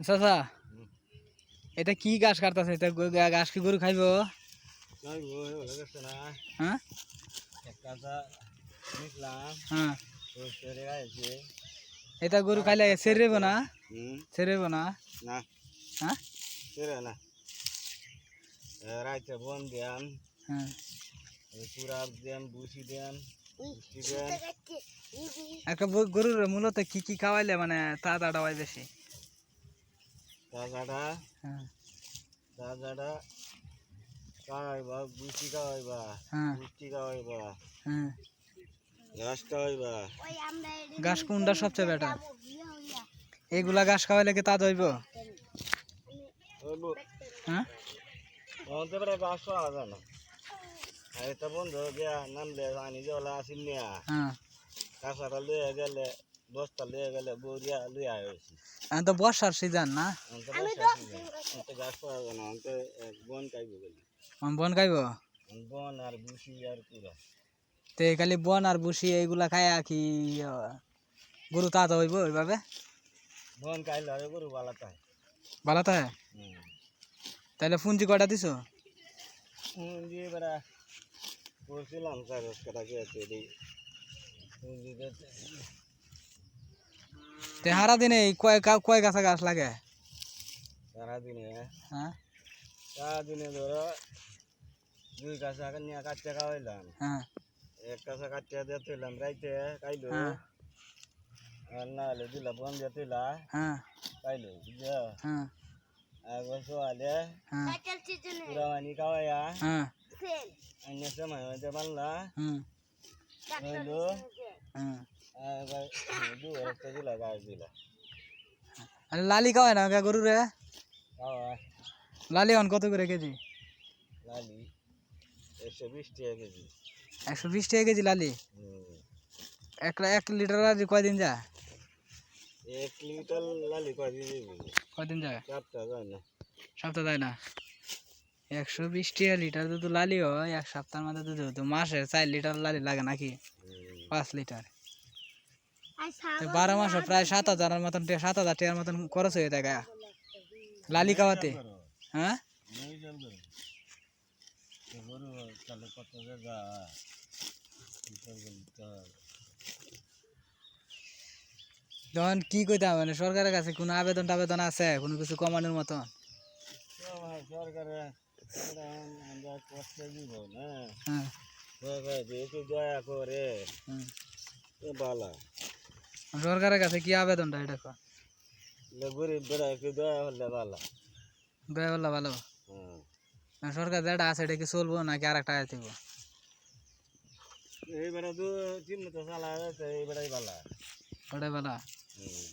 চাচা এটা কি ঘাস কাটতেছে? এটা ঘাস কি গরু খাইব? হয়ে হ্যাঁ? হ্যাঁ। এটা গরু খাইলে সেরেব না? সেরেব না? হ্যাঁ? রাইতে বন দেন হ্যাঁ। পুরা দেন বুসি একটা গরুর মূলত কি কি খাওয়াইলে মানে তাড়াতাড়ি বেশি? তাজাটা হ্যাঁ। খাওয়াইবা খাওয়াইবা হ্যাঁ। খাওয়াইবা হ্যাঁ। ঘাস খাওয়াইবা ঘাস কোনটা সবচেয়ে বেটার এগুলা ঘাস খাওয়াইলে কি তাজ হইব? হইব। হ্যাঁ? অন্তে পরে ঘাস পাওয়া যায় না। আর এটা বন্ধু গিয়া নামলে আনি জলা আসিল নিয়া হ্যাঁ। কাঁচাটা গেলে বস্তা লইয়া গেলে বৌরিয়া লইয়া হয়েছি এখন তো বর্ষার সিজন না। সিজন। অন্তে ঘাস পাওয়া না অন্তে বন খাইব গেলি আম বন খাইব? বন আর বুসি আর পুরা তো খালি বন আর বুসি এইগুলা খায়া কি গরু তাজা হইব ওইভাবে? বন খাইলে হয় গরু বালা তাই ভালো তো তাহলে পুঞ্জি কটা দিছো? পুঁজি বেড়া করছিলাম চার টাকা গিয়েছে দিতে তে হারা দিনে কয় কা- কয় গাছা গাছ লাগে? সারাদিনে? হ্যাঁ? সারাদিনে ধরো দুই কাঁচা নিয়ে কাটতে খাওয়াইলাম। হ্যাঁ। এক কাঁচা কাটতে দিয়ে তুইলাম রাইতে খাইলো হ্যাঁ। আর না হলে দিলা বন দিয়ে তুইলা হ্যাঁ। খাইলো বুঝছ? হ্যাঁ। একবার সোয়ালে হ্যাঁ। পুরা মানি খাওয়াইয়া। হ্যাঁ। অন্য সময় হইতে পারলা। হ্যাঁ। লালি খাওয়ায় না গা গরু রে লালি এখন কত করে কেজি? লালি একশো বিশ টাকা কেজি একশো বিশ টাকা কেজি লালি। এক এক লিটার লালি কয়দিন যা এক লিটার লালি কয়দিন কয়দিন যায়? চারটা যায়? না সপ্তাহ যায় না। একশো বিশ টাকা লিটার দুধ লালি হয়, এক সপ্তাহের মধ্যে দুধ মাসে চার লিটার লালি লাগে নাকি? পাঁচ লিটার। বারো মাসে প্রায় সাত হাজারের মতন সাত হাজার টাকার মতন খরচ হয়ে থাকে লালি খাওয়াতে। হ্যাঁ? তখন কি কইতাম মানে সরকারের কাছে কোনো আবেদন টাবেদন আছে? কোনো কিছু কমানোর মতন? সরকারে হ্যাঁ। সরকার দয়া করে। বালা। সরকারের কাছে কি আবেদনটা এটা কর গরিব বেড়া একটু দয়া হলে ভালো। দয়া বললা ভালো? সরকার যেটা আছে এটা কি চলবো নাকি আর একটা এইবারে এই চিহ্ন তো চালা যাচ্ছে এই বেড়াই বালা ওটাই হুম।